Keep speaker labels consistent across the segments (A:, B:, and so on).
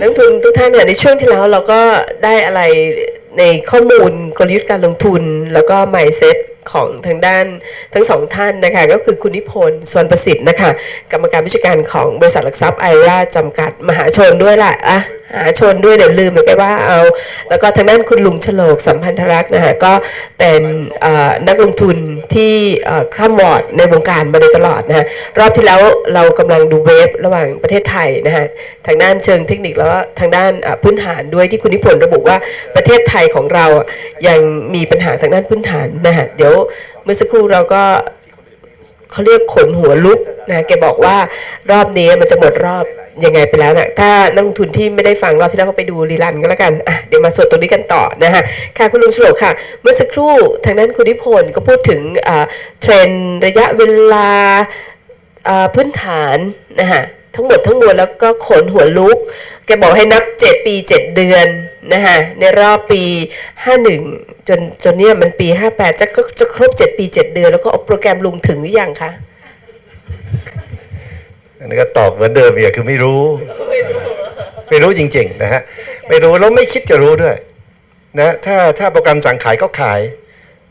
A: นักลงทุนทุกท่านเนี่ยในช่วงที่แล้วเราก็ได้อะไรในข้อมูลกลยุทธ์การลงทุน แล้วก็ mindset ของทางด้านทั้งสองท่านนะคะ ก็คือคุณนิพนธ์สวนประสิทธิ์นะคะ กรรมการผู้จัดการของบริษัทหลักทรัพย์ไอราจำกัดมหาชนด้วยแหละอะ ชนด้วยเดี๋ยวลืมเลยแกว่าเอา แล้วก็ทางด้านคุณลุงฉลกสัมพันธรักษ์นะคะก็เป็นนักลงทุนที่คร่ำวอดในวงการมาโดยตลอดนะะรอบที่แล้วเรากำลังดูเวฟระหว่างประเทศไทยนะคะทางด้านเชิงเทคนิคแล้วก็ทางด้านพื้นฐานด้วยที่คุณนิพนธ์ระบุว่าประเทศไทยของเราอะยังมีปัญหาทางด้านพื้นฐานนะคะเดี๋ยวเมื่อสักครู่เราก็ เขาเรียกขนหัวลุกนะแกบอกว่ารอบนี้มันจะหมดรอบยังไงไปแล้วนะถ้านักลงทุนที่ไม่ได้ฟังรอบที่แล้วก็ไปดูรีลันก็แล้วกันอะเดี๋ยวมาสดตรงนี้กันต่อนะฮะค่ะคุณลุงฉลกค่ะ เมื่อสักครู่ทางด้านคุณนิพนธ์ก็พูดถึงเทรนระยะเวลาพื้นฐานนะฮะทั้งหมดทั้งมวลแล้วก็ขนหัวลุก แกบอกให้นับ 7 ปี 7 เดือนนะฮะในรอบปี 51 จนจนเนี่ยมันปี 58 จะก็จะครบ 7 ปี 7 เดือน แล้วก็เอาโปรแกรมลุงถึงหรือยังคะ
B: อันนี้ก็ตอบเหมือนเดิมอีกคือไม่รู้ ไม่รู้จริงๆนะฮะไม่รู้แล้วไม่คิดจะรู้ด้วยนะถ้าถ้าโปรแกรมสั่งขายก็ขาย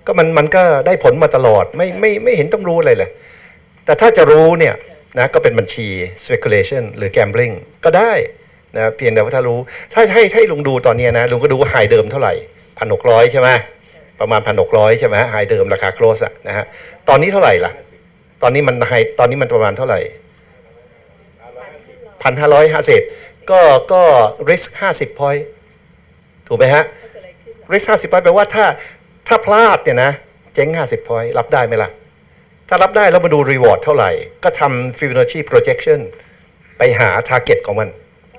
B: ก็มันมันก็ได้ผลมาตลอดไม่ไม่ไม่เห็นต้องรู้อะไรเลย แต่ถ้าจะรู้เนี่ยนะก็เป็นบัญชี speculation หรือ gambling ก็ได้ นะเพียงแต่ว่าถ้ารู้ถ้าให้ให้ลุงดูตอนนี้นะลุงก็ดูว่าไฮเดิมเท่าไหร่พันหกร้อยใช่ไหมประมาณพันหกร้อยใช่ไหมไฮเดิมราคา close อะนะฮะตอนนี้เท่าไหร่ล่ะ ตอนนี้มันไฮตอนนี้มันประมาณเท่าไหร่พันห้าร้อยห้าสิบก็ก็ risk ห้าสิบ point ถูกไหมฮะ risk ห้าสิบ point แปลว่าถ้าถ้าพลาดเนี่ยนะเจ๊งห้าสิบ point รับได้ไหมล่ะ ถ้ารับได้แล้วมาดู reward เท่าไหร่ ก็ทำ Fibonacci projection ไปหา target ของมัน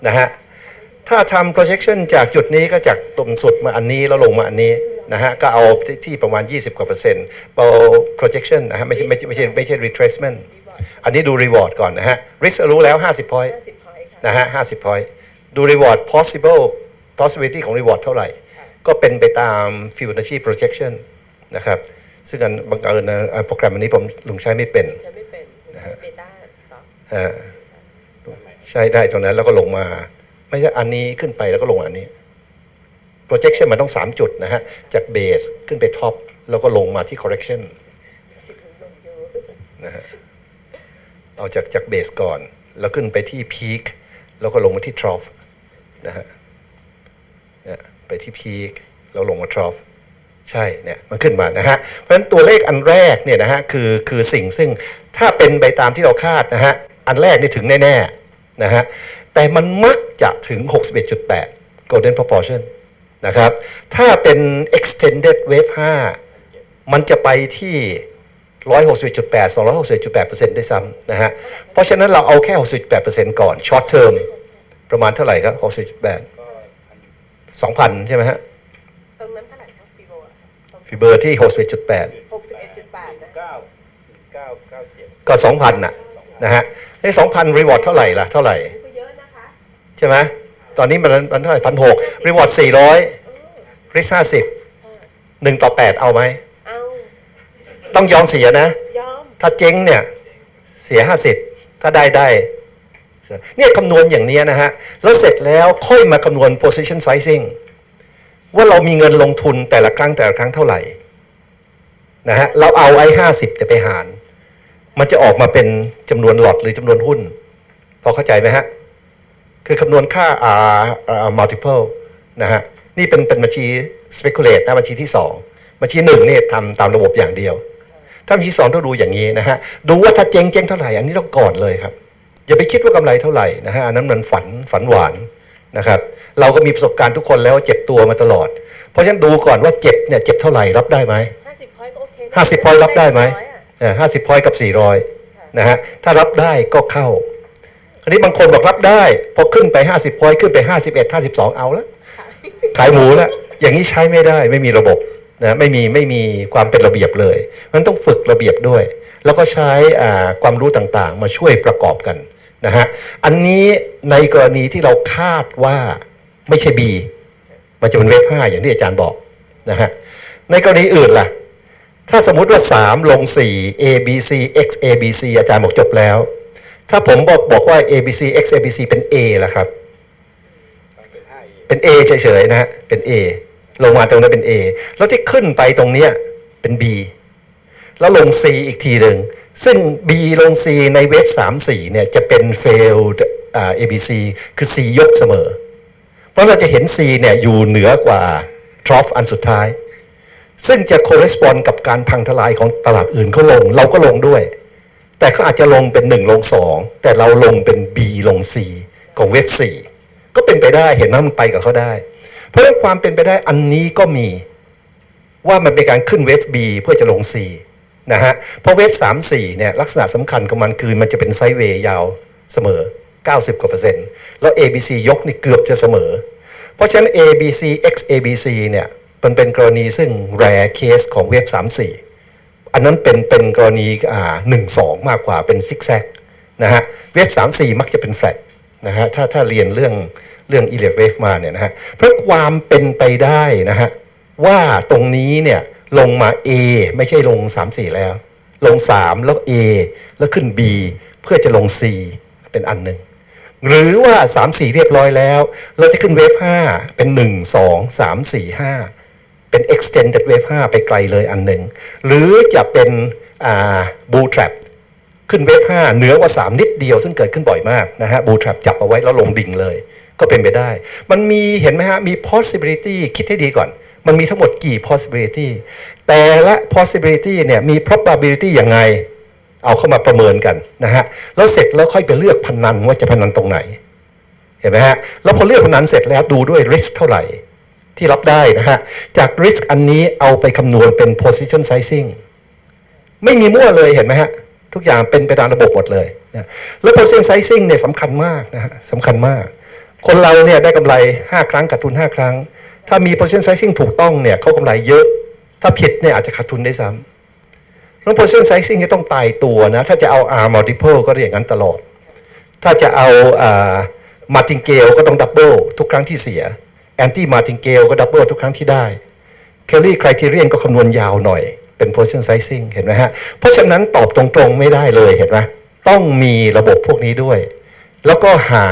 B: นะฮะถ้าทำ projection จากจุดนี้ก็จากตุ่มสุดมาอันนี้แล้วลงมาอันนี้นะฮะก็เอาที่ที่ประมาณ 20 กว่าเปอร์เซ็นต์เอา projection นะฮะไม่ใช่ไม่ใช่ไม่ใช่ไม่ใช่ retracement อันนี้ดู reward ก่อนนะฮะ risk รู้แล้ว 50 point นะฮะ50 point ดู reward possible possibility ของ reward เท่าไหร่ ก็เป็นไปตาม Fibonacci projection นะครับซึ่งอันบังเอิญนะโปรแกรมอันนี้ผมลุงใช้ไม่เป็น
A: จะไม่เป็นเบต้าสต็อก
B: อ่า ใช้ได้ตรงนั้นแล้วก็ลงมา ไม่ใช่อันนี้ขึ้นไปแล้วก็ลงอันนี้ projection มันต้อง 3 จุดนะฮะ จาก base ขึ้นไป top แล้วก็ลงมาที่ correction นะฮะเอาจากจาก base ก่อน แล้วขึ้นไปที่ peak แล้วก็ลงมาที่ trough นะฮะไปที่ peak แล้วลงมา trough ใช่เนี่ยมันขึ้นมานะฮะ เพราะฉะนั้นตัวเลขอันแรกเนี่ยนะฮะคือคือสิ่งซึ่งถ้าเป็นไปตามที่เราคาดนะฮะ อันแรกนี่ถึงแน่ๆ นะฮะแต่มันมักจะถึง 61.8 golden proportion นะครับ ถ้าเป็น extended wave 5 มันจะไปที่ 161.8 261.8%ได้ซ้ำนะฮะ เพราะฉะนั้นเราเอาแค่ 68%ก่อน short term ประมาณเท่าไหร่ครับ 68 2,000 ใช่ไหมฮะ
A: ตรงนั้นเท่าไหร่ครับฟีโบ
B: ฟีเบอร์ที่ 61.8
A: หกสิบเอ็ดจุดแปดนะ
B: ก็ 2,000น่ะนะฮะ ไอ้2,000 reward เท่าไหร่ล่ะเท่าไหร่
A: ก็เยอะนะคะ
B: ใช่ไหมตอนนี้มันมันเท่าไหร่พันหก reward 400 risk 50 1ต่อ8เอาไหม
A: เอา
B: ต้องยอมเสียนะ
A: ยอม
B: ถ้าเจ๊งเนี่ย เสีย50ถ้าได้ได้เนี่ยคำนวณอย่างเนี้ยนะฮะ แล้วเสร็จแล้วค่อยมาคำนวณ position sizing ว่าเรามีเงินลงทุนแต่ละครั้งแต่ละครั้งเท่าไหร่นะฮะเราเอาไอ้ห้าสิบจะไปหาร มันจะออกมาเป็นจำนวนหลอตหรือจำนวนหุ้น พอเข้าใจไหมฮะ คือคำนวณค่า R R multiple นะฮะ นี่เป็นเป็นบัญชี speculate นะบัญชีที่สองบัญชีหนึ่งเนี่ยทำตามระบบอย่างเดียว ถ้าบัญชีสองต้องดูอย่างนี้นะฮะ ดูว่าถ้าเจ๊งเจ๊งเท่าไหร่ อันนี้ต้องก่อนเลยครับ อย่าไปคิดว่ากำไรเท่าไหร่นะฮะ อันนั้นมันฝันฝันหวานนะครับ เราก็มีประสบการณ์ทุกคนแล้วว่าเจ็บตัวมาตลอด เพราะฉะนั้นดูก่อนว่าเจ็บเนี่ยเจ็บเท่าไหร่รับได้ไหม
A: ห้าสิบพอยต์ก็โอเคนะ
B: ห้าสิบพอยต์รับได้ไหม
A: ร้อยอะ
B: ห้าสิบพอยต์กับสี่ร้อยนะฮะถ้ารับได้ก็เข้าคราวนี้บางคนบอกรับได้ พอขึ้นไปห้าสิบพอยต์ขึ้นไปห้าสิบเอ็ดห้าสิบสองเอาละขายหมูแล้วอย่างนี้ใช้ไม่ได้ไม่มีระบบนะไม่มีไม่มีความเป็นระเบียบเลยมันต้องฝึกระเบียบด้วย แล้วก็ใช้อ่าความรู้ต่างๆ มาช่วยประกอบกันนะฮะอันนี้ในกรณีที่เราคาดว่าไม่ใช่ B มันจะเป็นเวฟ5อย่างที่อาจารย์บอกนะฮะในกรณีอื่นล่ะ ถ้าสมมุติว่า 3 ลง 4 A B C X A B C อาจารย์บอกจบแล้ว ถ้าผมบอกบอกว่า A B C X A B C เป็น A ล่ะครับ เป็น A เฉยๆนะฮะ เป็น A ลงมาตรงนั้นเป็น A แล้วที่ขึ้นไปตรงเนี้ยเป็น B แล้วลง C อีกทีหนึ่ง ซึ่ง B ลง C ในเวฟ3 4เนี่ยจะเป็น failed ABC คือ C ยกเสมอ เพราะเราจะเห็น C เนี่ยอยู่เหนือกว่า trough อันสุดท้าย ซึ่งจะ correspond กับการพังทลายของตลาดอื่นเขาลง เราก็ลงด้วย แต่เขาอาจจะลงเป็น 1 ลง 2 แต่เราลงเป็น B ลง C ของเว็บ4ก็เป็นไปได้เห็นว่ามันไปกับเขาได้ เพราะฉะนั้นความเป็นไปได้อันนี้ก็มีว่ามันเป็นการขึ้นเวฟ B เพื่อจะลง C นะฮะเพราะเวฟ3 4เนี่ยลักษณะสำคัญของมันคือมันจะเป็นไซด์เวย์ยาวเสมอ 90กว่าเปอร์เซ็นต์แล้ว ABC ยกนี่เกือบจะเสมอ เพราะฉะนั้น ABC x ABC เนี่ย มันเป็นกรณีซึ่ง rare case ของเวฟ3 4อันนั้นเป็นเป็นกรณีอ่าหนึ่งสองมากกว่าเป็นซิกแซกนะฮะเวฟสามสี่มักจะเป็นแฟลตนะฮะถ้าถ้าเรียนเรื่องเรื่องอีเลฟเวฟมาเนี่ยนะฮะเพราะความเป็นไปได้นะฮะว่าตรงนี้เนี่ยลงมา A ไม่ใช่ลง 3 4 แล้ว ลง 3 แล้ว A แล้วขึ้น B เพื่อจะลง C เป็นอันหนึ่งหรือว่า 3 4 เรียบร้อยแล้ว เราจะขึ้นเวฟ5เป็น 1 2 3 4 5 เป็น extended wave 5 ไปไกลเลยอันหนึ่ง หรือจะเป็นอ่า bull trap ขึ้นเวฟ5เหนือกว่า 3 นิดเดียว ซึ่งเกิดขึ้นบ่อยมากนะฮะ bull trap จับเอาไว้แล้วลงดิ่งเลย ก็เป็นไปได้ มันมีเห็นไหมฮะ มี possibility คิดให้ดีก่อน มันมีทั้งหมดกี่ possibility แต่ละ possibility เนี่ยมี probability ยังไง เอาเข้ามาประเมินกันนะฮะแล้วเสร็จแล้วค่อยไปเลือกพนันว่าจะพนันตรงไหน เห็นไหมฮะแล้วพอเลือกพนันเสร็จแล้วดูด้วย risk เท่าไหร่ ที่รับได้นะฮะ จาก risk อันนี้เอาไปคำนวณเป็น position sizing ไม่มีมั่วเลยเห็นไหมฮะ ทุกอย่างเป็นไปตามระบบหมดเลยนะแล้ว position sizing เนี่ยสำคัญมากนะฮะสำคัญมาก คนเราเนี่ยได้กำไร 5 ครั้งขาดทุน 5 ครั้ง ถ้ามี position sizing ถูกต้องเนี่ยเขากำไรเยอะ ถ้าผิดเนี่ยอาจจะขาดทุนได้ซ้ำแล้ว position sizing จะต้องตายตัวนะ ถ้าจะเอา R multiple ก็ได้อย่างนั้นตลอด ถ้าจะเอามาติงเกลก็ต้องดับเบิลทุกครั้งที่เสีย แอนตี้มาติงเกลก็ดับเบิลทุกครั้งที่ได้เคลลี่ค r i เ e เรียนก็คำนวณยาวหน่อยเป็น position sizing เห็นไหมฮะ เพราะฉะนั้นตอบตรงๆไม่ได้เลยเห็นไหมต้องมีระบบพวกนี้ด้วย แล้วก็หา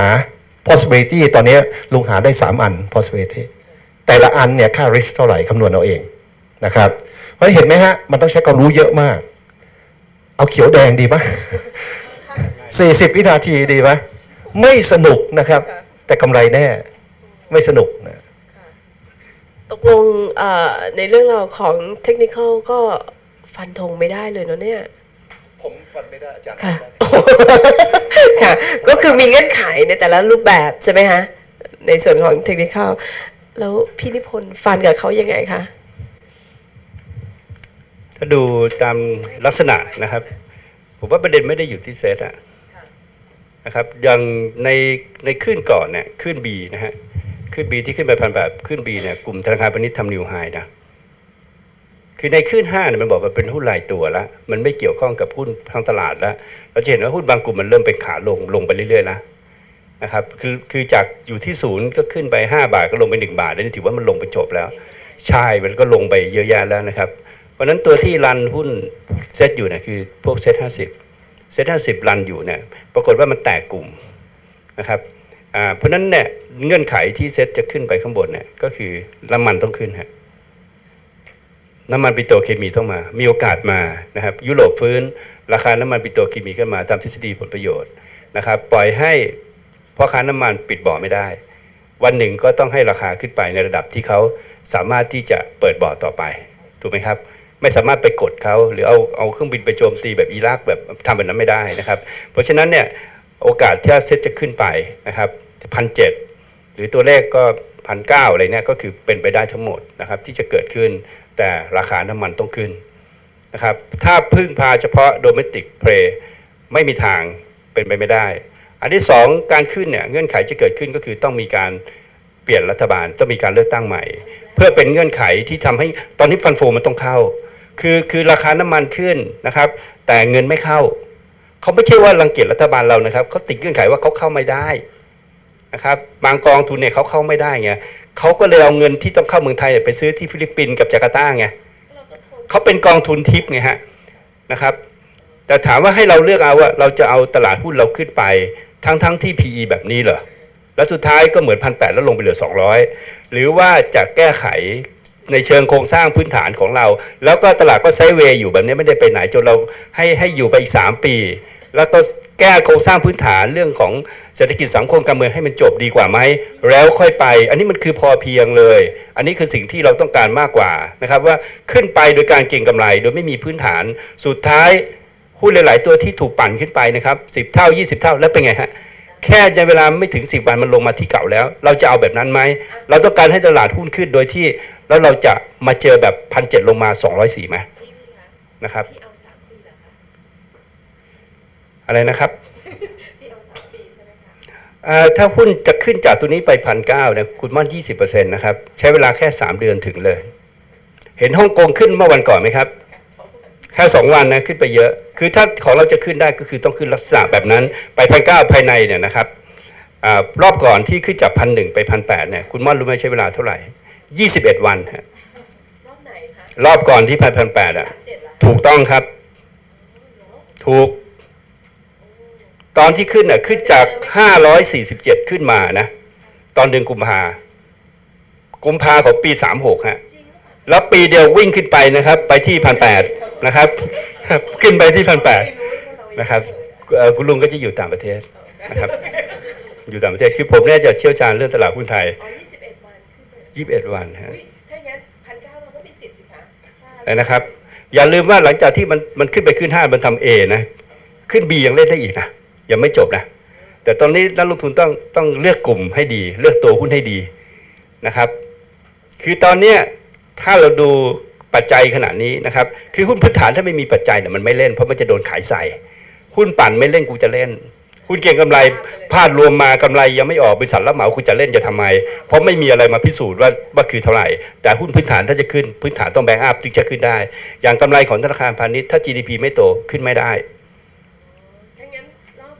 B: possibility ตอนนี้ลุงหาได้ 3 อัน possibility แต่ละอันเนี่ยค่า risk เท่าไหร่คำนวณเอาเองนะครับ เพราะเห็นไหมฮะ มันต้องใช้ความรู้เยอะมาก เอาเขียวแดงดีปะ40 วินาทีดีไหมไม่สนุกนะครับ แต่กำไรแน่ ไม่สนุก
A: ตกลงเอ่อในเรื่องราวของเทคนิคก็ฟันธงไม่ได้เลยเนาะเนี่ย
B: ผมฟันไม่ได้อาจารย์
A: ค่ะ ค่ะ ก็คือมีเงื่อนไขในแต่ละรูปแบบใช่ไหมฮะ ในส่วนของเทคนิคแล้วพี่นิพนธ์ฟันกับเขายังไงคะ
C: ถ้าดูตามลักษณะนะครับ ผมว่าประเด็นไม่ได้อยู่ที่เซตอะนะครับอย่างในในขึ้นก่อนเนี่ยขึ้น B นะฮะ ขึ้น B ที่ขึ้นไปพันแบบขึ้น B เนี่ยกลุ่มธนาคารพาณิชย์ทำนิวไฮนะคือในขึ้น5เนี่ยมันบอกว่าเป็นหุ้นรายตัวล้วมันไม่เกี่ยวข้องกับหุ้นทางตลาดแล้วเราจะเห็นว่าหุ้นบางกลุ่มมันเริ่มเป็นขาลงลงไปเรื่อยๆแล้วนะครับคือคือจากอยู่ที่ศูนย์ก็ขึ้นไป 5 บาทก็ลงไป 1 บาทแล้วนี่ถือว่ามันลงไปจบแล้ว ใช่มันก็ลงไปเยอะแยะแล้วนะครับ เพราะนั้นตัวที่รันหุ้นเซตอยู่เนี่ยคือพวกเซตห้าสิบเซตห้าสิบรันอยู่เนี่ยปรากฏว่ามันแตกกลุ่มนะครับ เพราะนั้นเนี่ยเงื่อนไขที่เซตจะขึ้นไปข้างบนเนี่ยก็คือน้ำมันต้องขึ้นฮะน้ำมันปิโตรเคมีต้องมา มีโอกาสมานะครับ ยุโรปฟื้น ราคาน้ำมันปิโตรเคมีขึ้นมาตามทฤษฎีผลประโยชน์นะครับ ปล่อยให้พ่อค้าน้ำมันปิดบ่อไม่ได้ วันหนึ่งก็ต้องให้ราคาขึ้นไปในระดับที่เขาสามารถที่จะเปิดบ่อต่อไปถูกไหมครับไม่สามารถไปกดเขาหรือเอาเอาเครื่องบินไปโจมตีแบบอิรักแบบทำแบบนั้นไม่ได้นะครับ เพราะฉะนั้นเนี่ยโอกาสที่เซตจะขึ้นไปนะครับ พันเจ็ดหรือตัวเลขก็พันเก้าอะไรเนี่ยก็คือเป็นไปได้ทั้งหมดนะครับที่จะเกิดขึ้น แต่ราคาน้ำมันต้องขึ้นนะครับถ้าพึ่งพาเฉพาะโดเมติกเพลไม่มีทางเป็นไปไม่ได้ อันที่สองการขึ้นเนี่ยเงื่อนไขจะเกิดขึ้นก็คือต้องมีการเปลี่ยนรัฐบาลต้องมีการเลือกตั้งใหม่ เพื่อเป็นเงื่อนไขที่ทำให้ตอนนี้ฟันโฟมันต้องเข้า คือคือราคาน้ำมันขึ้นนะครับ แต่เงินไม่เข้า เขาไม่ใช่ว่ารังเกียจรัฐบาลเรานะครับเขาติดเงื่อนไขว่าเขาเข้าไม่ได้ นะครับบางกองทุนเนี่ยเขาเข้าไม่ได้ไงเขาก็เลยเอาเงินที่ต้องเข้าเมืองไทยไปซื้อที่ฟิลิปปินส์กับจาการ์ตาไงเขาเป็นกองทุนทิปไงฮะนะครับ แต่ถามว่าให้เราเลือกเอาว่าเราจะเอาตลาดหุ้นเราขึ้นไป ทั้งทั้งที่ PE แบบนี้เหรอแล้วสุดท้ายก็เหมือนพันแแล้วลงไปเหลือ 200 หรือว่าจะแก้ไขในเชิงโครงสร้างพื้นฐานของเรา แล้วก็ตลาดก็ไซด์เวย์อยู่แบบนี้ไม่ได้ไปไหนจนเราให้ให้อยู่ไปอีก 3 ปี แล้วก็แก้โครงสร้างพื้นฐานเรื่องของเศรษฐกิจสังคมการเมืองให้มันจบดีกว่าไหมแล้วค่อยไป อันนี้มันคือพอเพียงเลย อันนี้คือสิ่งที่เราต้องการมากกว่านะครับว่าขึ้นไปโดยการเก็งกำไร โดยไม่มีพื้นฐานสุดท้ายหุ้นหลาย ๆ ตัวที่ถูกปั่นขึ้นไปนะครับ10เท่า 20 เท่าแล้วเป็นไงฮะแค่ในเวลาไม่ถึง 10 วันมันลงมาที่เก่าแล้ว เราจะเอาแบบนั้นไหมเราต้องการให้ตลาดหุ้นขึ้นโดยที่แล้วเราจะมาเจอแบบพันเจ็ดลงมา 204ไหมนะครับ อะไรนะครับเอ่อถ้าหุ้นจะขึ้นจากตัวนี้ไปพันเก้าเนี่ยคุณมั่น20%นะครับ ใช้เวลาแค่3เดือนถึงเลย เห็นฮ่องกงขึ้นเมื่อวันก่อนไหมครับแค่สองวันนะขึ้นไปเยอะ คือถ้าของเราจะขึ้นได้ก็คือต้องขึ้นลักษณะแบบนั้น ไปพันเก้าภายในเนี่ยนะครับอารอบก่อนที่ขึ้นจากพันหนึ่งไปพันแปดเนี่ยคุณม่อนรู้ไหมใช้เวลาเท่าไหร่ยี่สิบเอ็ดวันฮะ
A: รอบไหนคะ
C: รอบก่อนที่พันพันแปดอะ
A: เจ็ดละ
C: ถูกต้องครับ ถูก ตอนที่ขึ้นอะขึ้นจากห้าร้อยสี่สิบเจ็ดขึ้นมานะ ตอนเดือนกุมภากุมภาของปีสามหกฮะแล้วปีเดียววิ่งขึ้นไปนะครับ ไปที่พันแปดนะครับ ขึ้นไปที่พันแปดนะครับเอ่อคุณลุงก็จะอยู่ต่างประเทศนะครับ อยู่ต่างประเทศคือผมเนี่ยจะเชี่ยวชาญเรื่องตลาดหุ้นไทย
A: อ๋อยี่สิบเอ็ดวันขึ้นไป
C: ยี่สิบเอ็ดวันฮะ
A: อุ้ยถ้างั้นพันเก้าเราก็มีสิทธิ์สิคะ
C: แล้วนะครับ อย่าลืมว่าหลังจากที่มันมันขึ้นไปขึ้นห้ามันทำเอนะ ขึ้น B ยังเล่นได้อีกนะ ยังไม่จบนะแต่ตอนนี้นักลงทุนต้องต้องเลือกกลุ่มให้ดี เลือกตัวหุ้นให้ดีนะครับ คือตอนเนี้ยถ้าเราดูปัจจัยขนาดนี้นะครับ คือหุ้นพื้นฐานถ้าไม่มีปัจจัยเนี่ยมันไม่เล่นเพราะมันจะโดนขายใส่หุ้นปั่นไม่เล่นกูจะเล่นหุ้นเก่งกำไรพลาดรวมมากำไรยังไม่ออกบริษัทรับเหมาคุณจะเล่นจะทำไม เพราะไม่มีอะไรมาพิสูจน์ว่าว่าคือเท่าไหร่ แต่หุ้นพื้นฐานถ้าจะขึ้นพื้นฐานต้องแบงค์อัพจึงจะขึ้นได้ อย่างกำไรของธนาคารพาณิชย์ถ้า GDP ไม่โตขึ้นไม่ได้
A: ถ้างั้นรอบ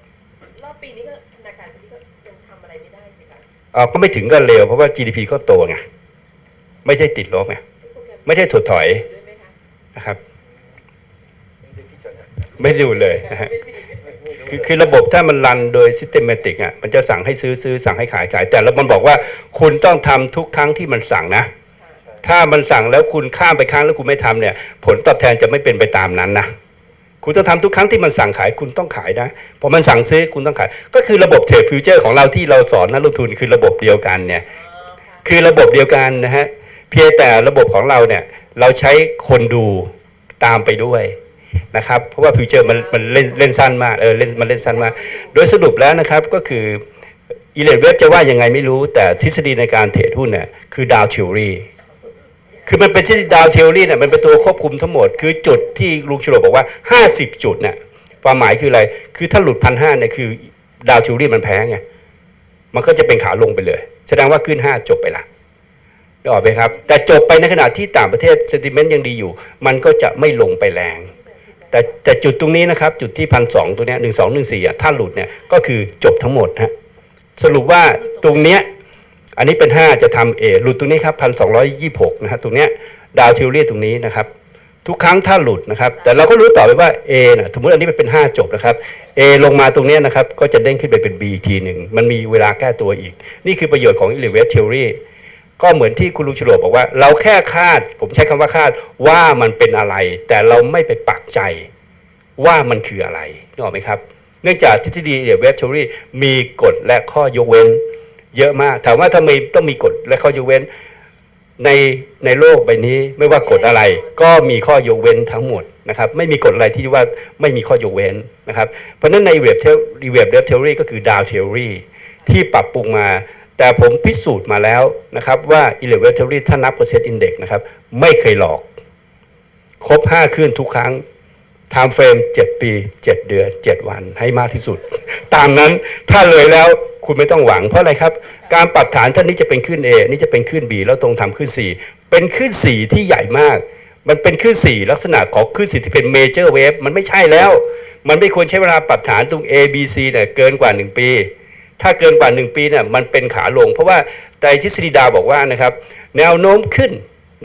A: รอบปีนี้ก็ธนาคารพาณิชย์ก็ยังทำอะไรไม่ได้สิคะ
C: เอ่อ ก็ไม่ถึงกันเร็วเพราะว่า GDP ก็โตไงไม่ใช่ติดลบไงไม่ได้ถดถอยนะครับ ไม่ดูเลยคือคือระบบถ้ามันรันโดย systematic อะมันจะสั่งให้ซื้อซื้อสั่งให้ขายขาย แต่แล้วมันบอกว่าคุณต้องทำทุกครั้งที่มันสั่งนะ ถ้ามันสั่งแล้วคุณข้ามไปครั้งแล้วคุณไม่ทำเนี่ย ผลตอบแทนจะไม่เป็นไปตามนั้นนะ คุณต้องทำทุกครั้งที่มันสั่งขายคุณต้องขายนะพอมันสั่งซื้อคุณต้องขาย ก็คือระบบเทรดฟิวเจอร์ของเราที่เราสอนนักลงทุนคือระบบเดียวกันเนี่ยคือระบบเดียวกันนะฮะเพียงแต่ระบบของเราเนี่ยเราใช้คนดูตามไปด้วยนะครับเพราะว่าฟิวเจอร์มันมันเล่นเล่นสั้นมากเออเล่นมันเล่นสั้นมาก โดยสรุปแล้วนะครับก็คืออีเลเว็บจะว่ายังไงไม่รู้แต่ทฤษฎีในการเทรดหุ้นเนี่ยคือดาวทิวรี คือมันเป็นที่ดาวเทอรี่เนี่ยมันเป็นตัวควบคุมทั้งหมด คือจุดที่ลุงชโลบอกว่า 50 จุดเนี่ยความหมายคืออะไร คือถ้าหลุดพันห้าเนี่ยคือดาวเทอรี่มันแพ้ไง มันก็จะเป็นขาลงไปเลย แสดงว่าขึ้น 5 จบไปละได้ออกไหครับ แต่จบไปในขณะที่ต่างประเทศเซนติเมนต์ยังดีอยู่ มันก็จะไม่ลงไปแรง แต่แต่จุดตรงนี้นะครับ จุดที่พันสองตัวเนี้ยหนึ่งสองหนึ่งสี่อะถ้าหลุดเนี่ยก็คือจบทั้งหมดฮะสรุปว่าตรงเนี้ย อันนี้เป็น 5 จะทำเอหลุดตรงนี้ครับพันสองร้อยยี่หกนะฮะตรงเนี้ยดาวทิวเรียตรงนี้นะครับทุกครั้งถ้าหลุดนะครับ แต่เราก็รู้ต่อไปว่า A นะสมมติอันนี้มันเป็น 5 จบนะครับ A ลงมาตรงนี้นะครับ ก็จะเด้งขึ้นไปเป็น B อีกทีหนึ่ง มันมีเวลาแก้ตัวอีก นี่คือประโยชน์ของ Elevate Theory ก็เหมือนที่คุณลุงฉลวบอกว่า เราแค่คาด ผมใช้คำว่าคาดว่ามันเป็นอะไร แต่เราไม่ไปปักใจว่ามันคืออะไรนึกออกไหมครับ เนื่องจากทฤษฎี Elevate Theory มีกฎและข้อยกเว้น เยอะมาก ถามว่าทำไมต้องมีกฎและข้อยกเว้น ในในโลกใบนี้ไม่ว่ากฎอะไร ก็มีข้อยกเว้นทั้งหมดนะครับไม่มีกฎอะไรที่ว่าไม่มีข้อยกเว้นนะครับเพราะฉะนั้นในเว็บเทเว็บเดฟเทอรี่ก็คือดาวเทอรี่ที่ปรับปรุงมาแต่ผมพิสูจน์มาแล้วนะครับว่า e l e v a t o r y ถ้านับเปอร์เซ็นต์อินเด็กนะครับ ไม่เคยหลอก ครบ5คืนทุกครั้ง time frame 7ปี 7 เดือน 7 วันให้มากที่สุด ตามนั้นถ้าเลยแล้วคุณไม่ต้องหวังเพราะอะไรครับ การปรับฐานท่านนี้จะเป็นขึ้น A นี่จะเป็นขึ้น B แล้วตรงทำขึ้น 4 เป็นขึ้น 4 ที่ใหญ่มาก มันเป็นขึ้น 4 ลักษณะของขึ้น4ที่เป็น major wave มันไม่ใช่แล้ว มันไม่ควรใช้เวลาปรับฐานตรง A B C เนี่ยเกินกว่า 1 ปี ถ้าเกินกว่า 1 ปีเนี่ยมันเป็นขาลง เพราะว่าไตรทฤษฎีดาวบอกว่านะครับแนวโน้มขึ้น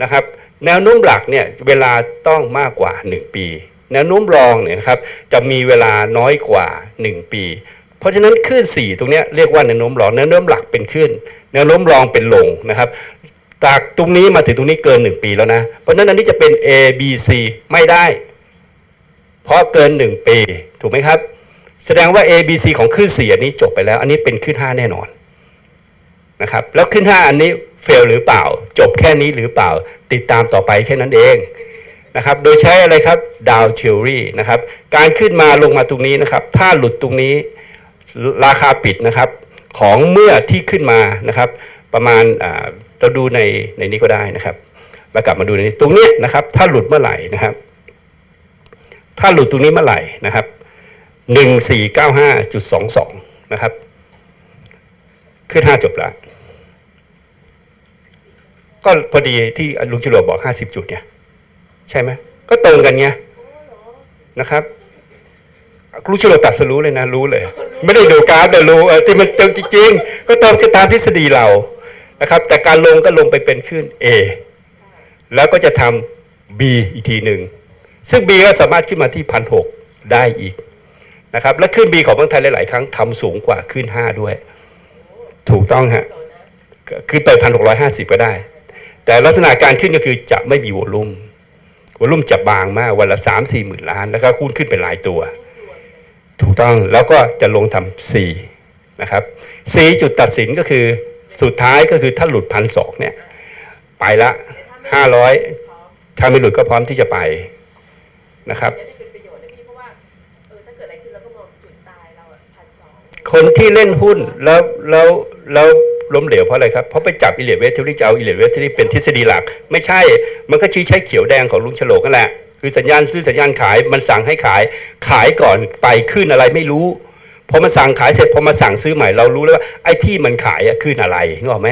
C: นะครับแนวโน้มหลักเนี่ยเวลาต้องมากกว่า 1 ปี แนวโน้มรองเนี่ยนะครับจะมีเวลาน้อยกว่า 1 ปี เพราะฉะนั้นคลื่นสี่ตรงนี้เรียกว่าแนวโน้มรองแนวโน้มหลักเป็นขึ้น แนวโน้มรองเป็นลงนะครับจากตรงนี้มาถึงตรงนี้เกินหนึ่งปีแล้วนะ เพราะฉะนั้นอันนี้จะเป็น A B C ไม่ได้ เพราะเกินหนึ่งปี ถูกไหมครับ แสดงว่า A B C ของคลื่นสี่อันนี้จบไปแล้ว อันนี้เป็นคลื่นห้าแน่นอนนะครับแล้วคลื่นห้าอันนี้เฟลหรือเปล่า จบแค่นี้หรือเปล่า ติดตามต่อไปแค่นั้นเอง นะครับ โดยใช้อะไรครับดาวเทอรี่นะครับ การขึ้นมาลงมาตรงนี้นะครับ ถ้าหลุดตรงนี้ราคาปิดนะครับ ของเมื่อที่ขึ้นมานะครับ ประมาณเราดูในในนี้ก็ได้นะครับแล้วกลับมาดูในนี้ตรงนี้นะครับ ถ้าหลุดเมื่อไหร่นะครับ ถ้าหลุดตรงนี้เมื่อไหร่นะครับหนึ่งสี่เก้าห้าจุดสองสองนะครับ ขึ้นห้าจบแล้วก็พอดีที่ลุงจรวบอกห้าสิบจุดเนี่ย ใช่ไหมก็ตรงกันไงนะครับรู้ชโลตัดสรู้เลยนะรู้เลย ไม่ได้ดูกราฟแต่รู้ที่มันจริงๆก็ตรงตามทฤษฎีเรานะครับ แต่การลงก็ลงไปเป็นขึ้น A แล้วก็จะทำ B อีกทีหนึ่งซึ่ง B ก็สามารถขึ้นมาที่พันหได้อีกนะครับและขึ้น B ของเมืองไทยหลาย ๆ ครั้งทำสูงกว่าขึ้น 5 ด้วย ถูกต้องฮะขึ้นไปพันหกร้อยห้าสิบก็ได้ แต่ลักษณะการขึ้นก็คือจะไม่มีวอลุ่ม วอลุ่มจะบางมากวันละสามสี่หมื่นล้าน แล้วก็คูณขึ้นเป็นหลายตัว ถูกต้องแล้วก็จะลงทำ C นะครับ C จุดตัดสินก็คือสุดท้ายก็คือถ้าหลุดพันสองเนี่ยไปละห้าร้อยถ้าไม่หลุดก็พร้อมที่จะไปนะครับคนที่เล่นหุ้นแล้วแล้วแล้ว ล้มเหลวเพราะอะไรครับ เพราะไปจับอิเลียเวทเทอรี่จะเอาอิเลียเวทเทอรี่เป็นทฤษฎีหลัก ไม่ใช่ มันก็ชี้ใช้เขียวแดงของลุงฉลกนั่นแหละ คือสัญญาณซื้อสัญญาณขาย มันสั่งให้ขาย ขายก่อนไปขึ้นอะไรไม่รู้ พอมันสั่งขายเสร็จพอมาสั่งซื้อใหม่เรารู้แล้วว่าไอ้ที่มันขายขึ้นอะไรนึกออกไหม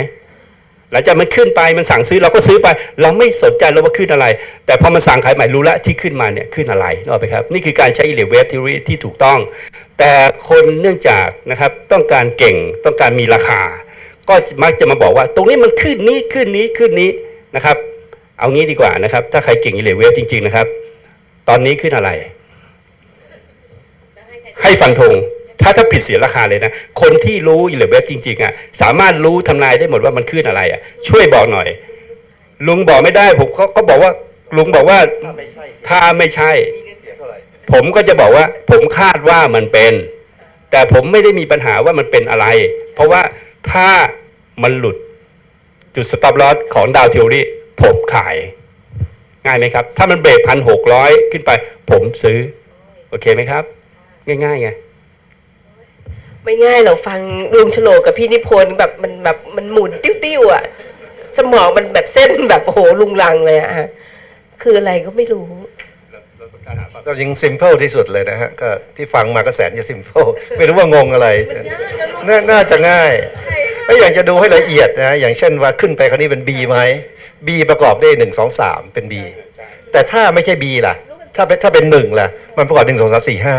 C: หลังจากมันขึ้นไปมันสั่งซื้อเราก็ซื้อไป เราไม่สนใจแล้วว่าขึ้นอะไร แต่พอมันสั่งขายใหม่รู้แล้วที่ขึ้นมาเนี่ยขึ้นอะไรนึกออกไหมครับ นี่คือการใช้อิเลเวทเทอรี่ที่ถูกต้อง แต่คนเนื่องจากนะครับต้องการเก่งต้องการมีราคา ก็มักจะมาบอกว่า ตรงนี้มันขึ้นนี้ขึ้นนี้ขึ้นนี้นะครับ เอางี้ดีกว่านะครับ ถ้าใครเก่งอิเลเวฟจริง ๆนะครับ ตอนนี้ขึ้นอะไร ให้ฟันธงถ้าถ้าผิดเสียราคาเลยนะ คนที่รู้อิเลเวฟจริง ๆอะสามารถรู้ทำนายได้หมดว่ามันขึ้นอะไรอะ ช่วยบอกหน่อย ลุงบอกไม่ได้ผมก็ก็บอกว่าลุงบอกว่าถ้าไม่ใช่ ผมก็จะบอกว่า ผมคาดว่ามันเป็น แต่ผมไม่ได้มีปัญหาว่ามันเป็นอะไร เพราะว่าถ้า มันหลุด จุดสต็อปลอสของดาวเทอรี่ผมขาย ง่ายไหมครับ ถ้ามันเบรกพันหกร้อยขึ้นไป ผมซื้อ โอเคไหมครับ ง่ายๆไง
A: ไม่ง่ายหรอกฟังลุงฉลกกับพี่นิพนธ์แบบมันแบบมันหมุนติ้วๆอะสมองมันแบบเส้นแบบโอ้โหลุงลังเลยอะฮะคืออะไรก็ไม่รู้
B: ก็ยิง simple ที่สุดเลยนะฮะก็ที่ฟังมาก็แสนจะ simple ไม่รู้ว่างงอะไรนาน่าจะง่าย ถ้าอยากจะดูให้ละเอียดนะอย่างเช่นว่าขึ้นไปคราวนี้เป็น B ไหม B ประกอบด้วยหนึ่งสองสามเป็น B แต่ถ้าไม่ใช่ B ล่ะ ถ้าเป็นถ้าเป็นหนึ่งล่ะ มันประกอบหนึ่งสองสามสี่ห้า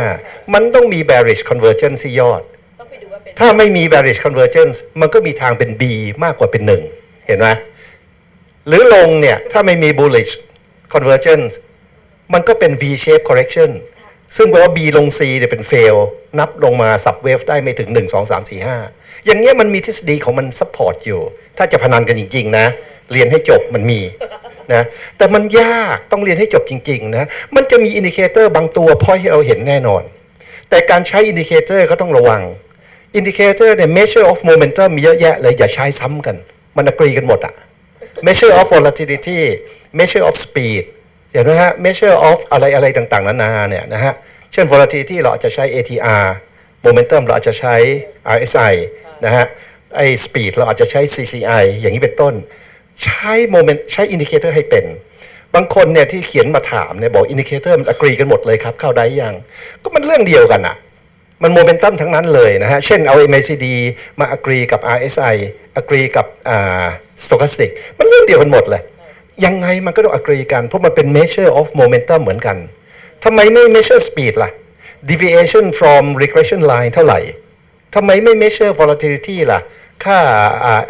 B: มันต้องมี bearish convergence ที่ยอด
A: ต้องไปดูว่าเป็น
B: ถ้าไม่มี bearish convergence มันก็มีทางเป็น B มากกว่าเป็นหนึ่งเห็นไหมหรือลงเนี่ย ถ้าไม่มี bullish convergence มันก็เป็น V shape correction ซึ่งแปลว่า B ลง C เนี่ยเป็น fail นับลงมา sub wave ได้ไม่ถึง 1 2 3 4 5 อย่างเงี้ยมันมีทฤษฎีของมัน support อยู่ ถ้าจะพนันกันจริงๆนะ เรียนให้จบมันมีนะแต่มันยากต้องเรียนให้จบจริงๆนะมันจะมีอินดิเคเตอร์บางตัวพอยให้เราเห็นแน่นอน แต่การใช้อินดิเคเตอร์ก็ต้องระวังอินดิเคเตอร์เนี่ย measure of momentum มีเยอะแยะเลยอย่าใช้ซ้ำกัน มันอกรีกันหมดอะ measure of volatility measure of speed เห็นไหมฮะ measure of อะไรอะไรต่างๆ นานาเนี่ยนะฮะ เช่น volatility เราอาจจะใช้ ATR momentum เราอาจจะใช้ RSI นะฮะไอ้ speed เราอาจจะใช้ CCI อย่างนี้เป็นต้น ใช้ moment ใช้ indicator ให้เป็น บางคนเนี่ยที่เขียนมาถามเนี่ยบอก indicator มันอกรีกันหมดเลยครับ เข้าได้ยัง ก็มันเรื่องเดียวกันอะมันโมเมนตัมทั้งนั้นเลยนะฮะ เช่นเอา MACD มา agree กับ RSI agree กับอ่า stochastic มันเรื่องเดียวกันหมดเลย ยังไงมันก็ต้อง agree กัน เพราะมันเป็น measure of momentum เหมือนกันทำไมไม่ measure speed ล่ะ deviation from regression line เท่าไหร่ ทำไมไม่ measure volatility ล่ะ ค่า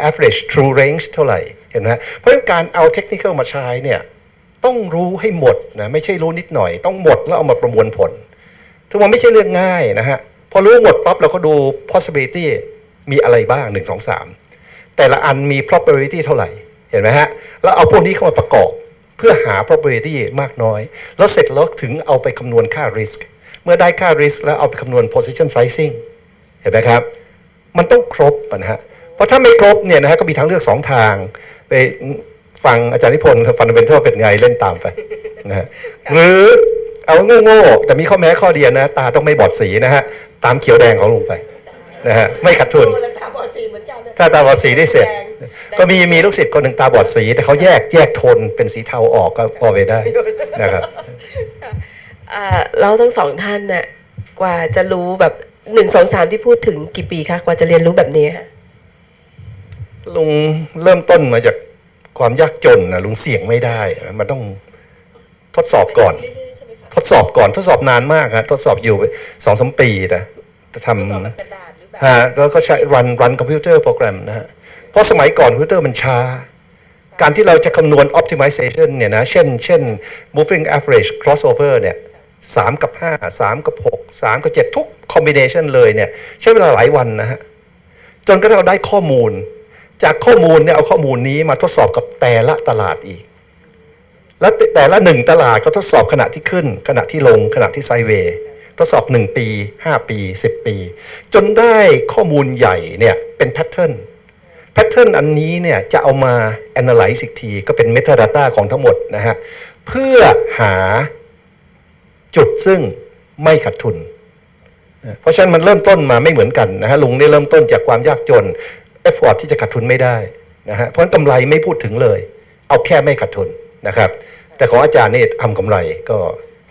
B: average true range เท่าไหร่ เห็นไหมเพราะการเอา technical มาใช้เนี่ยต้องรู้ให้หมดนะไม่ใช่รู้นิดหน่อย ต้องหมดแล้วเอามาประมวลผลถึงมันไม่ใช่เรื่องง่ายนะฮะ พอรู้หมดปั๊บเราก็ดู possibility มีอะไรบ้าง 1 2 3 แต่ละอันมี probability เท่าไหร่ เห็นไหมฮะ แล้วเอาพวกนี้เข้ามาประกอบ เพื่อหา probability มากน้อย แล้วเสร็จแล้วถึงเอาไปคำนวณค่า risk เมื่อได้ค่า risk แล้วเอาไปคำนวณ position sizing เห็นไหมครับ มันต้องครบนะฮะเพราะถ้าไม่ครบเนี่ยนะฮะก็มีทางเลือกสองทางไปฟังอาจารย์นิพนธ์ฟันเดเมนทัลเป็นไงเล่นตามไปนะฮะหรือเอาโง่ๆแต่มีข้อแม้ข้อเดียวนะ ตาต้องไม่บอดสีนะฮะตามเขียวแดงของลงไปนะฮะไม่ขัดทุนถ้าตาบอดสีได้เสร็จ ก็มีมีลูกศิษย์คนหนึ่งตาบอดสี แต่เขาแยกแยกโทนเป็นสีเทาออกก็พอไปได้นะครับ
A: อ่าทั้งสองท่านน่ะกว่าจะรู้แบบ หนึ่งสองสามที่พูดถึงกี่ปีคะกว่าจะเรียนรู้แบบนี้ค่ะ
B: ลุงเริ่มต้นมาจากความยากจนนะลุงเสี่ยงไม่ได้นะมันต้องทดสอบก่อน ทดสอบก่อนทดสอบนานมากฮะทดสอบอยู่สองสมปีนะทำ
A: กระดาษหรือแบบ
B: ฮะแล้วก็ใช้รันรันคอมพิวเตอร์โปรแกรมนะฮะเพราะสมัยก่อนคอมพิวเตอร์มันช้า การที่เราจะคำนวณ optimization เนี่ยนะ เช่น เช่น moving average crossover เนี่ย สามกับห้าสามกับหกสามกับเจ็ดทุก combination เลยเนี่ยใช้เวลาหลายวันนะฮะจนกระทั่งเราได้ข้อมูล จากข้อมูลเนี่ยเอาข้อมูลนี้มาทดสอบกับแต่ละตลาดอีก แล้วแต่ละหนึ่งตลาดก็ทดสอบขณะที่ขึ้น ขณะที่ลงขณะที่ไซเวย์ทดสอบ 1 ปี 5 ปี 10 ปี จนได้ข้อมูลใหญ่เนี่ยเป็นแพทเทิร์นแพทเทิร์นอันนี้เนี่ยจะเอามา analyze อีกที ก็เป็น metadata ของทั้งหมดนะฮะ เพื่อหา จุดซึ่งไม่ขาดทุน เพราะฉะนั้นมันเริ่มต้นมาไม่เหมือนกันนะฮะลุงได้เริ่มต้นจากความยากจนเอฟฟอร์ที่จะขาดทุนไม่ได้นะฮะเพราะฉะนั้นกำไรไม่พูดถึงเลย เอาแค่ไม่ขาดทุนนะครับ แต่ของอาจารย์นี่ทำกำไรก็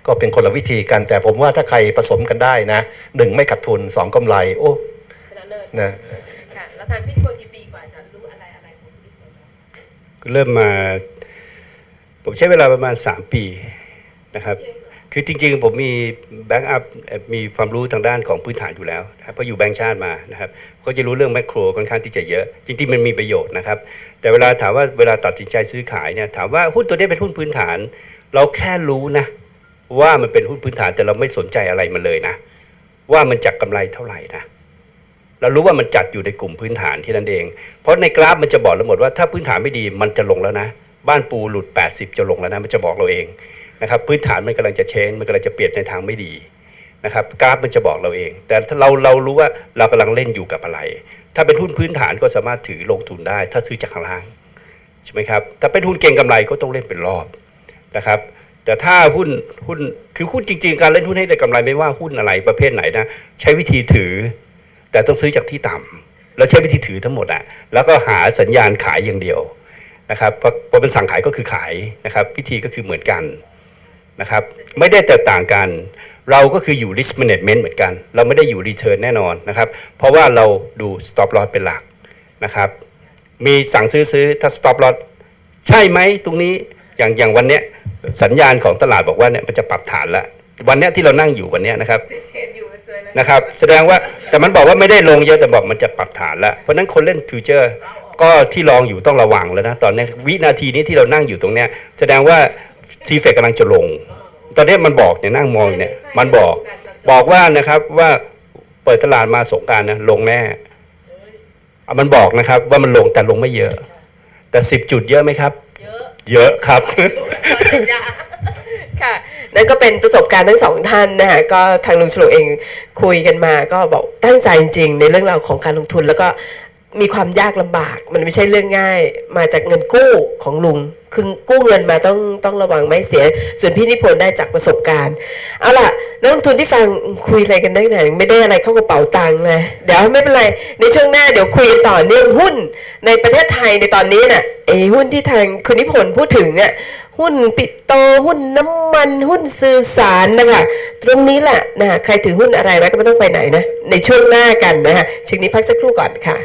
B: ก็เป็นคนละวิธีกัน แต่ผมว่าถ้าใครผสมกันได้นะหนึ่งไม่ขาดทุนสองกำไร โอ้
A: ชนะเลิศ
B: นะ
A: ค่ะแล้วทางพี่นิพนธ์กี่ปีกว่าจะรู้อะไรอะไรของพี่นิพนธ์
C: ก็เริ่มมา ผมใช้เวลาประมาณ 3 ปีนะครับ คือจริงๆ ผมมีแบ็กอัพมีความรู้ทางด้านของพื้นฐานอยู่แล้วนะครับเพราะอยู่แบงก์ชาติมานะครับก็จะรู้เรื่องแมกโครค่อนข้างที่จะเยอะ จริงๆ มันมีประโยชน์นะครับ แต่เวลาถามว่าเวลาตัดสินใจซื้อขายเนี่ยถามว่าหุ้นตัวนี้เป็นหุ้นพื้นฐาน เราแค่รู้นะ ว่ามันเป็นหุ้นพื้นฐานแต่เราไม่สนใจอะไรมันเลยนะ ว่ามันจักกำไรเท่าไหร่นะเรารู้ว่ามันจัดอยู่ในกลุ่มพื้นฐานที่นั่นเอง เพราะในกราฟมันจะบอกเราหมดว่าถ้าพื้นฐานไม่ดีมันจะลงแล้วนะ บ้านปูหลุด 80 จะลงแล้วนะมันจะบอกเราเอง นะครับพื้นฐานมันกำลังจะเชนมันกำลังจะเปลี่ยนในทางไม่ดีนะครับกราฟมันจะบอกเราเอง แต่ถ้าเราเรารู้ว่าเรากำลังเล่นอยู่กับอะไร ถ้าเป็นหุ้นพื้นฐานก็สามารถถือลงทุนได้ ถ้าซื้อจากข้างล่างใช่ไหมครับถ้าเป็นหุ้นเก่งกำไรก็ต้องเล่นเป็นรอบนะครับแต่ถ้าหุ้นหุ้นคือหุ้นจริง ๆ การเล่นหุ้นให้ได้กำไรไม่ว่าหุ้นอะไรประเภทไหนนะใช้วิธีถือ แต่ต้องซื้อจากที่ต่ำแล้วใช้วิธีถือทั้งหมดอะแล้วก็หาสัญญาณขายอย่างเดียวนะครับพอเป็นสั่งขายก็คือขายนะครับวิธีก็คือเหมือนกัน นะครับไม่ได้แตกต่างกัน เราก็คืออยู่ risk management เหมือนกัน เราไม่ได้อยู่ return แน่นอนนะครับ เพราะว่าเราดู stop loss เป็นหลักนะครับ มีสั่งซื้อซื้อถ้า stop loss ใช่ไหมตรงนี้อย่างอย่างวันเนี้ยสัญญาณของตลาดบอกว่าเนี่ยมันจะปรับฐานแล้ววันเนี้ยที่เรานั่งอยู่วันเนี้ยนะครับ
A: นะ
C: ครับแสดงว่าแต่มันบอกว่าไม่ได้ลงเยอะแต่บอกมันจะปรับฐานแล้วเพราะฉะนั้นคนเล่นฟิวเจอร์ก็ที่ลองอยู่ต้องระวังแล้วนะตอนนี้วินาทีนี้ที่เรานั่งอยู่ตรงเนี้ยแสดงว่า ซีเฟกกำลังจะลง ตอนนี้มันบอกเนี่ยนั่งมองอยู่เนี่ย มันบอกบอกว่านะครับว่าเปิดตลาดมาสงกรารนะลงแน่อะมันบอกนะครับ ว่ามันลงแต่ลงไม่เยอะ แต่สิบจุดเยอะไหมครับ
A: เยอะ
C: เยอะครับ
A: ค่ะนั่นก็เป็นประสบการณ์ทั้งสองท่านนะคะก็ทางลุงฉลองเองคุยกันมา ก็บอกตั้งใจจริงๆในเรื่องราวของการลงทุนแล้วก็ มีความยากลำบาก มันไม่ใช่เรื่องง่าย มาจากเงินกู้ของลุงคือกู้เงินมาต้องต้องระวังไม่เสีย ส่วนพี่นิพนธ์ได้จากประสบการณ์เอาล่ะนักลงทุนที่ฟังคุยอะไรกันได้ไหนไม่ได้อะไรเข้ากระเป๋าตังค์เลยเดี๋ยวไม่เป็นไรในช่วงหน้าเดี๋ยวคุยต่อเนื่องหุ้นในประเทศไทยในตอนนี้น่ะไอ้หุ้นที่ทางคุณนิพนธ์พูดถึงเนี่ยหุ้นปิโตหุ้นน้ำมันหุ้นสื่อสารนะคะตรงนี้แหละนะใครถือหุ้นอะไรไว้ก็ไม่ต้องไปไหนนะในช่วงหน้ากันนะคะช่วงนี้พักสักครู่ก่อนค่ะ